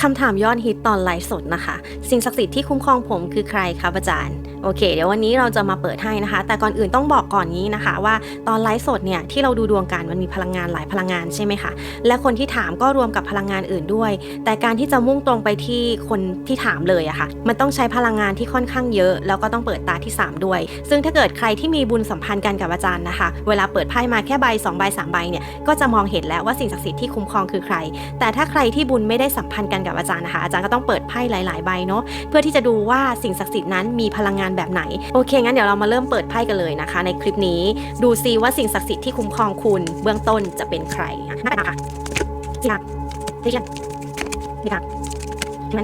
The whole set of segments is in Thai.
คำถามยอดฮิตตอนไลฟ์สดนะคะ สิ่งศักดิ์สิทธิ์ที่คุ้มครองผมคือใครครับอาจารย์ โอเค เดี๋ยววันนี้เราจะมาเปิดให้นะคะ แต่ก่อนอื่นต้องบอกก่อนนี้นะคะ ว่าตอนไลฟ์สดเนี่ยที่เราดูดวงกันมันมีพลังงานหลายพลังงานใช่ไหมคะและคนที่ถามก็รวมกับพลังงานอื่นด้วย แต่การที่จะมุ่งตรงไปที่คนที่ถามเลยอะค่ะ มันต้องใช้พลังงานที่ค่อนข้างเยอะ แล้วก็ต้องเปิดตาที่ 3 ด้วย ซึ่งถ้าเกิดใครที่มีบุญสัมพันธ์กันกับอาจารย์นะคะ เวลาเปิดไพ่มาแค่ใบ2ใบ3ใบเนี่ยก็จะมองเห็นแล้วว่าสิ่งศักดิ์สิทธิ์ที่คุ้มครองคือใคร แต่ถ้าใครที่บุญไม่ได้สัมพันธ์กันกับอาจารย์นะคะอาจารย์ก็ต้องเปิดไพ่หลาย ๆ ใบเนาะเพื่อที่จะดูว่าสิ่งศักดิ์สิทธิ์นั้นมีพลังงานแบบไหน โอเค งั้นเดี๋ยวเรามาเริ่มเปิดไพ่กันเลยนะคะ ในคลิปนี้ดูซิว่าสิ่งศักดิ์สิทธิ์ที่คุ้มครองคุณเบื้องต้นจะเป็นใครน่าเป็นค่ะค่ะนี่ค่ะนี่ค่ะเห็นไหม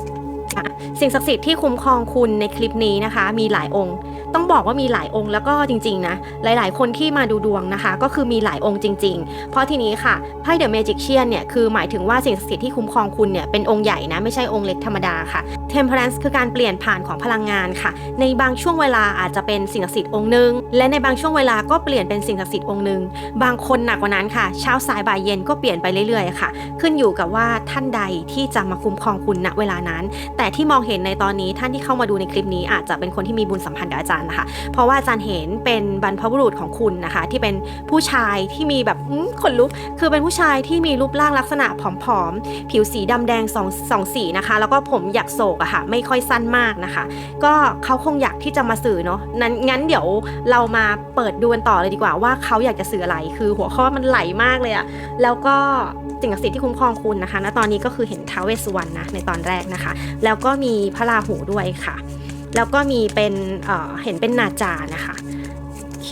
อะสิ่งศักดิ์สิทธิ์ที่คุ้มครองคุณในคลิปนี้นะคะ มีหลายองค์ ต้องบอกว่ามีหลายองค์แล้วก็จริง ๆ นะ หลาย ๆ คนที่มาดูดวงนะคะ ก็คือมีหลายองค์จริง ๆ เพราะทีนี้ค่ะไพ่เดอะเมจิกเชียนเนี่ยคือหมายถึงว่าสิ่งศักดิ์สิทธิ์ที่คุ้มครองคุณเนี่ยเป็นองค์ใหญ่นะไม่ใช่องค์เล็กธรรมดาค่ะ Temperance คือการเปลี่ยนผ่านของพลังงานค่ะ ในบางช่วงเวลาอาจจะเป็นสิ่งศักดิ์สิทธิ์องค์หนึ่งและในบางช่วงเวลาก็เปลี่ยนเป็นสิ่งศักดิ์สิทธิ์องค์หนึ่งบางคนหนักกว่านั้นค่ะ เช้าสายบ่ายเย็นก็เปลี่ยนไปเรื่อยๆค่ะ ขึ้นอยู่กับว่าท่านใดที่จะมาคุ้มครองคุณณเวลานั้น แต่ที่มองเห็นในตอนนี้ท่านที่เข้ามาดูในคลิปนี้อาจจะเป็นคนที่มีบุญสัมพันธ์กับอาจารย์นะคะ เพราะว่าอาจารย์เห็นเป็นบรรพบุรุษของคุณนะคะ ที่เป็นผู้ชายที่มีแบบขนลุก คือเป็นผู้ชายที่มีรูปร่างลักษณะผอมๆ ผิวสีดำแดงสองสองสีนะคะ แล้วก็ผมอยากโศกอะค่ะ ไม่ค่อยสั้นมากนะคะ ก็เขาคงอยากที่จะมาสื่อเนาะ นั้นงั้นเดี๋ยวเรามาเปิดดูกันต่อเลยดีกว่าว่าเขาอยากจะสื่ออะไร คือหัวข้อมันไหลมากเลยอะแล้วก็สิ่งศักดิ์สิทธิ์ที่คุ้มครองคุณนะคะ ณ ตอนนี้ก็คือเห็นท้าวเวสสุวรรณนะในตอนแรกนะคะ แล้วก็มีพระราหูด้วยค่ะ แล้วก็มีเป็นเเห็นเป็นนาจานะคะโอเค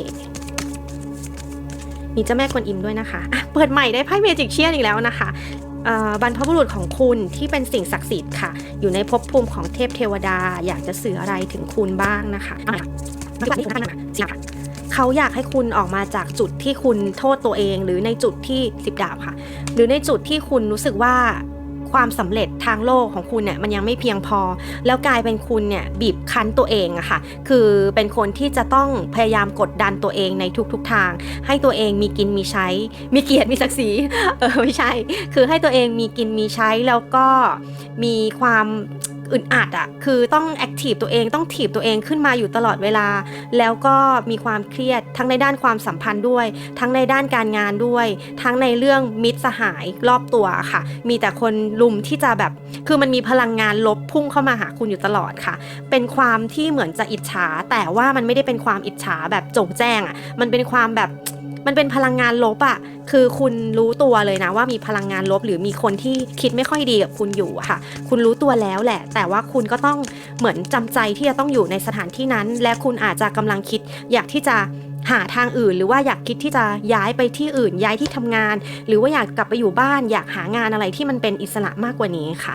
มีเจ้าแม่กวนอิมด้วยนะคะะเปิดใหม่ได้ไพ่เมจิกเชียนอีกแล้วนะคะบรรพบุรุษของคุณที่เป็นสิ่งศักดิ์สิทธิ์ค่ะ อยู่ในภพภูมิของเทพเทวดา อยากจะสื่ออะไรถึงคุณบ้างนะคะอะมาที่ท่านนะะะเขาอยากให้คุณออกมาจากจุดที่คุณโทษตัวเอง หรือในจุดที่สิบดาบค่ะ หรือในจุดที่คุณรู้สึกว่า ความสำเร็จทางโลกของคุณเนี่ยมันยังไม่เพียงพอ แล้วกลายเป็นคุณเนี่ยบีบคั้นตัวเองอะค่ะ คือเป็นคนที่จะต้องพยายามกดดันตัวเองในทุกๆทาง ให้ตัวเองมีกินมีใช้ มีเกียรติมีศักดิ์ศรีเออไม่ใช่ คือให้ตัวเองมีกินมีใช้แล้วก็มีความ อึดอัดอะคือต้องแอคทีฟตัวเองต้องถีบตัวเองขึ้นมาอยู่ตลอดเวลา แล้วก็มีความเครียดทั้งในด้านความสัมพันธ์ด้วย ทั้งในด้านการงานด้วย ทั้งในเรื่องมิตรสหายรอบตัวค่ะ มีแต่คนลุมที่จะแบบ คือมันมีพลังงานลบพุ่งเข้ามาหาคุณอยู่ตลอดค่ะ เป็นความที่เหมือนจะอิจฉา แต่ว่ามันไม่ได้เป็นความอิจฉาแบบจงแจ้งอะมันเป็นความแบบ มันเป็นพลังงานลบอะคือคุณรู้ตัวเลยนะว่ามีพลังงานลบ หรือมีคนที่คิดไม่ค่อยดีกับคุณอยู่ค่ะ คุณรู้ตัวแล้วแหละ แต่ว่าคุณก็ต้องเหมือนจำใจที่จะต้องอยู่ในสถานที่นั้น และคุณอาจจะกำลังคิดอยากที่จะหาทางอื่นหรือว่าอยากคิดที่จะย้ายไปที่อื่นย้ายที่ทำงาน หรือว่าอยากกลับไปอยู่บ้าน อยากหางานอะไรที่มันเป็นอิสระมากกว่านี้ค่ะ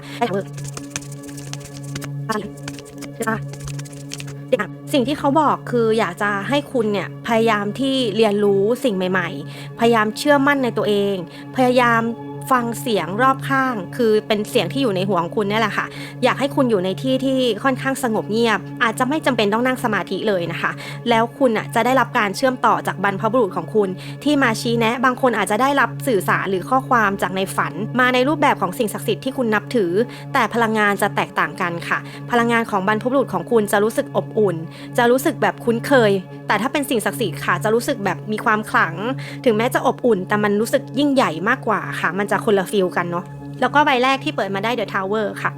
สิ่งที่เขาบอกคืออยากจะให้คุณเนี่ยพยายามที่เรียนรู้สิ่งใหม่ ๆ พยายามเชื่อมั่นในตัวเอง พยายาม ฟังเสียงรอบข้าง คือเป็นเสียงที่อยู่ในหัวของคุณนี่แหละค่ะ อยากให้คุณอยู่ในที่ที่ค่อนข้างสงบเงียบ อาจจะไม่จำเป็นต้องนั่งสมาธิเลยนะคะ แล้วคุณอะจะได้รับการเชื่อมต่อจากบรรพบุรุษของคุณ ที่มาชี้แนะ บางคนอาจจะได้รับสื่อสารหรือข้อความจากในฝัน มาในรูปแบบของสิ่งศักดิ์สิทธิ์ที่คุณนับถือ แต่พลังงานจะแตกต่างกันค่ะ พลังงานของบรรพบุรุษของคุณจะรู้สึกอบอุ่น จะรู้สึกแบบคุ้นเคย แต่ถ้าเป็นสิ่งศักดิ์สิทธิ์ค่ะ จะรู้สึกแบบมีความขลัง ถึงแม้จะอบอุ่น แต่มันรู้สึกยิ่งใหญ่มากกว่าค่ะ มันจะคนละฟิลกันเนาะแล้วก็ใบแรกที่เปิดมาได้ The Tower ค่ะ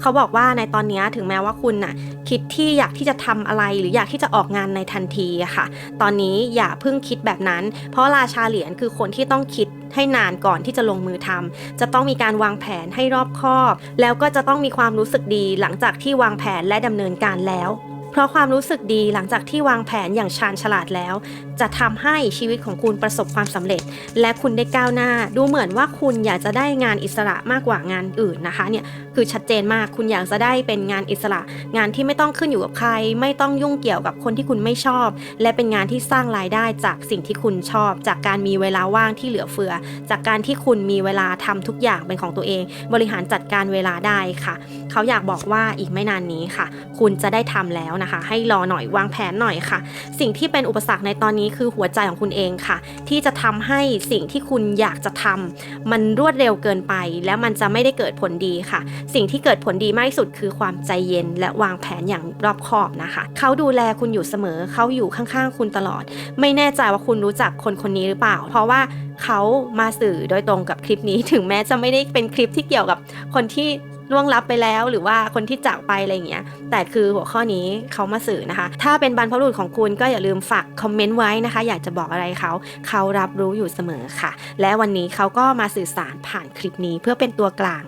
เขาบอกว่าในตอนนี้ถึงแม้ว่าคุณน่ะคิดที่อยากที่จะทำอะไรหรืออยากที่จะออกงานในทันทีค่ะ ตอนนี้อย่าเพิ่งคิดแบบนั้น เพราะราชาเหรียญคือคนที่ต้องคิดให้นานก่อนที่จะลงมือทำจะต้องมีการวางแผนให้รอบคอบ แล้วก็จะต้องมีความรู้สึกดีหลังจากที่วางแผนและดำเนินการแล้ว เพราะความรู้สึกดีหลังจากที่วางแผนอย่างชาญฉลาดแล้ว จะทำให้ชีวิตของคุณประสบความสำเร็จ และคุณได้ก้าวหน้า ดูเหมือนว่าคุณอยากจะได้งานอิสระมากกว่างานอื่นนะคะเนี่ยคือชัดเจนมากคุณอยากจะได้เป็นงานอิสระ งานที่ไม่ต้องขึ้นอยู่กับใคร ไม่ต้องยุ่งเกี่ยวกับคนที่คุณไม่ชอบ และเป็นงานที่สร้างรายได้จากสิ่งที่คุณชอบ จากการมีเวลาว่างที่เหลือเฟือ จากการที่คุณมีเวลาทำทุกอย่างเป็นของตัวเอง บริหารจัดการเวลาได้ค่ะ เขาอยากบอกว่าอีกไม่นานนี้ค่ะ คุณจะได้ทำแล้วนะคะ ให้รอหน่อยวางแผนหน่อยค่ะ สิ่งที่เป็นอุปสรรคในตอนนี้คือหัวใจของคุณเองค่ะ ที่จะทำให้สิ่งที่คุณอยากจะทำมันรวดเร็วเกินไป แล้วมันจะไม่ได้เกิดผลดีค่ะ สิ่งที่เกิดผลดีมากที่สุดคือความใจเย็น และวางแผนอย่างรอบคอบนะคะเขาดูแลคุณอยู่เสมอเขาอยู่ข้างๆ คุณตลอด ไม่แน่ใจว่าคุณรู้จักคนคนนี้หรือเปล่า เพราะว่าเขามาสื่อโดยตรงกับคลิปนี้ถึงแม้จะไม่ได้เป็นคลิปที่เกี่ยวกับคนที่ ล่วงลับไปแล้วหรือว่าคนที่จากไปอะไรอย่างเงี้ยแต่คือหัวข้อนี้เขามาสื่อนะคะ ถ้าเป็นบรรพบุรุษของคุณก็อย่าลืมฝากคอมเมนต์ไว้นะคะ อยากจะบอกอะไรเขาเขารับรู้อยู่เสมอค่ะ และวันนี้เขาก็มาสื่อสารผ่านคลิปนี้เพื่อเป็นตัวกลาง